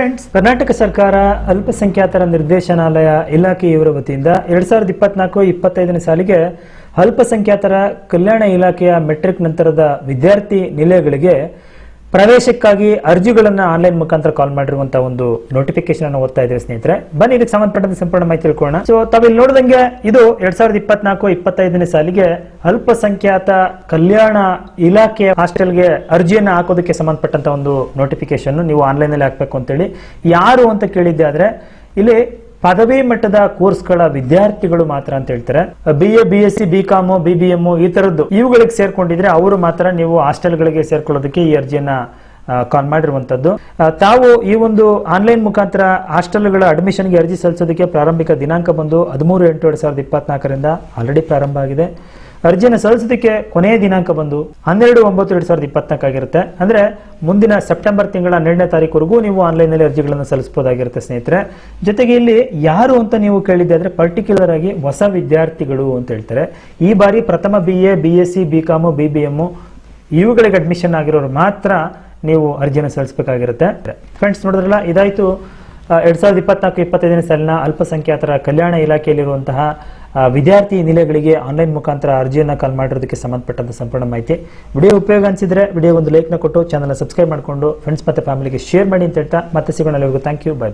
Friends Karnataka ಸರ್ಕಾರ ಅಲ್ಪಸಂಖ್ಯಾತರ ನಿರ್ದೇಶನಾಲಯ ಇಲಾಖೆಯವರ ವತಿಯಿಂದ ಎರಡ್ ಸಾವಿರದ ಇಪ್ಪತ್ನಾಲ್ಕು ಇಪ್ಪತ್ತೈದನೇ ಸಾಲಿಗೆ ಅಲ್ಪಸಂಖ್ಯಾತರ ಕಲ್ಯಾಣ ಇಲಾಖೆಯ ಮೆಟ್ರಿಕ್ ನಂತರದ ವಿದ್ಯಾರ್ಥಿ ನಿಲಯಗಳಿಗೆ ಪ್ರವೇಶಕ್ಕಾಗಿ ಅರ್ಜಿಗಳನ್ನು ಆನ್ಲೈನ್ ಮುಖಾಂತರ ಕಾಲ್ ಮಾಡಿರುವಂತ ಒಂದು ನೋಟಿಫಿಕೇಶನ್ ಅನ್ನು ಓದ್ತಾ ಇದ್ದೀವಿ ಸ್ನೇಹಿತರೆ. ಬನ್ನಿ, ಇದಕ್ಕೆ ಸಂಬಂಧಪಟ್ಟಂತೆ ಸಂಪೂರ್ಣ ಮಾಹಿತಿ ತಿಳ್ಕೊಳ್ಳೋಣ. ಸೊ ತಾವಿಲ್ಲಿ ನೋಡಿದಂಗೆ ಇದು ಎರಡ್ ಸಾವಿರದ ಇಪ್ಪತ್ನಾಲ್ಕು ಇಪ್ಪತ್ತೈದನೇ ಸಾಲಿಗೆ ಅಲ್ಪಸಂಖ್ಯಾತ ಕಲ್ಯಾಣ ಇಲಾಖೆ ಹಾಸ್ಟೆಲ್ಗೆ ಅರ್ಜಿಯನ್ನ ಹಾಕೋದಕ್ಕೆ ಸಂಬಂಧಪಟ್ಟಂತ ಒಂದು ನೋಟಿಫಿಕೇಶನ್ ನೀವು ಆನ್ಲೈನ್ ಅಲ್ಲಿ ಹಾಕ್ಬೇಕು ಅಂತೇಳಿ. ಯಾರು ಅಂತ ಕೇಳಿದ್ದೆ ಆದ್ರೆ, ಇಲ್ಲಿ ಪದವಿ ಮಟ್ಟದ ಕೋರ್ಸ್ಗಳ ವಿದ್ಯಾರ್ಥಿಗಳು ಮಾತ್ರ ಅಂತ ಹೇಳ್ತಾರೆ. B A B S C B com B B M ಈ ತರದ್ದು ಇವುಗಳಿಗೆ ಸೇರ್ಕೊಂಡಿದ್ರೆ ಅವರು ಮಾತ್ರ ನೀವು ಹಾಸ್ಟೆಲ್ಗಳಿಗೆ ಸೇರ್ಕೊಳ್ಳೋದಕ್ಕೆ ಈ ಅರ್ಜಿಯನ್ನ ಕಾಲ್ ಮಾಡಿರುವಂತದ್ದು ತಾವು ಈ ಒಂದು ಆನ್ಲೈನ್ ಮುಖಾಂತರ ಹಾಸ್ಟೆಲ್ಗಳ ಅಡ್ಮಿಷನ್ಗೆ ಅರ್ಜಿ ಸಲ್ಲಿಸೋದಕ್ಕೆ ಪ್ರಾರಂಭಿಕ ದಿನಾಂಕ ಬಂದು ಹದಿಮೂರು ಎಂಟು ಎರಡ್ ಸಾವಿರದ ಇಪ್ಪತ್ನಾಲ್ಕರಿಂದ ಆಲ್ರೆಡಿ ಪ್ರಾರಂಭ ಆಗಿದೆ. ಅರ್ಜಿಯನ್ನು ಸಲ್ಲಿಸೋದಕ್ಕೆ ಕೊನೆಯ ದಿನಾಂಕ ಬಂದು ಹನ್ನೆರಡು ಒಂಬತ್ತು ಎರಡು ಸಾವಿರದ ಇಪ್ಪತ್ನಾಲ್ಕು ಅಂದರೆ ಮುಂದಿನ ಸೆಪ್ಟೆಂಬರ್ ತಿಂಗಳ ಹನ್ನೆರಡನೇ ತಾರೀಕುವರೆಗೂ ನೀವು ಆನ್ಲೈನ್ನಲ್ಲಿ ಅರ್ಜಿಗಳನ್ನು ಸಲ್ಲಿಸಬಹುದಾಗಿರುತ್ತೆ, ಸ್ನೇಹಿತರೆ. ಜೊತೆಗೆ ಇಲ್ಲಿ ಯಾರು ಅಂತ ನೀವು ಕೇಳಿದ್ದೆ ಅಂದರೆ ಪರ್ಟಿಕ್ಯುಲರ್ ಆಗಿ ಹೊಸ ವಿದ್ಯಾರ್ಥಿಗಳು ಅಂತ ಹೇಳ್ತಾರೆ. ಈ ಬಾರಿ ಪ್ರಥಮ B A B S C B com B B M ಇವುಗಳಿಗೆ ಅಡ್ಮಿಷನ್ ಆಗಿರೋರು ಮಾತ್ರ ನೀವು ಅರ್ಜಿಯನ್ನು ಸಲ್ಲಿಸಬೇಕಾಗಿರುತ್ತೆ. ಫ್ರೆಂಡ್ಸ್ ನೋಡಿದ್ರಲ್ಲ, ಇದಾಯ್ತು. ಎರಡು ಸಾವಿರದ ಇಪ್ಪತ್ನಾಲ್ಕು, ಇಪ್ಪತ್ತೈದನೇ ಸಾಲಿನ ಅಲ್ಪಸಂಖ್ಯಾತರ ಕಲ್ಯಾಣ ಇಲಾಖೆಯಲ್ಲಿರುವಂತಹ ವಿದ್ಯಾರ್ಥಿ ನಿಲಯಗಳಿಗೆ ಆನ್ಲೈನ್ ಮುಖಾಂತರ ಅರ್ಜಿಯನ್ನು ಕಾಲ್ ಮಾಡಿರೋದಕ್ಕೆ ಸಂಬಂಧಪಟ್ಟಂತ ಸಂಪೂರ್ಣ ಮಾಹಿತಿ. ವಿಡಿಯೋ ಉಪಯೋಗ ಅನಿಸಿದ್ರೆ ವಿಡಿಯೋ ಒಂದು ಲೈಕ್ನ ಕೊಟ್ಟು ಚಾನಲ್ ಸಬ್ಸ್ಕ್ರೈಬ್ ಮಾಡಿಕೊಂಡು ಫ್ರೆಂಡ್ಸ್ ಮತ್ತೆ ಫ್ಯಾಮಿಲಿಗೆ ಶೇರ್ ಮಾಡಿ ಅಂತ ಹೇಳ್ತಾ ಮತ್ತೆ ಸಿಗೋಣ. Thank you by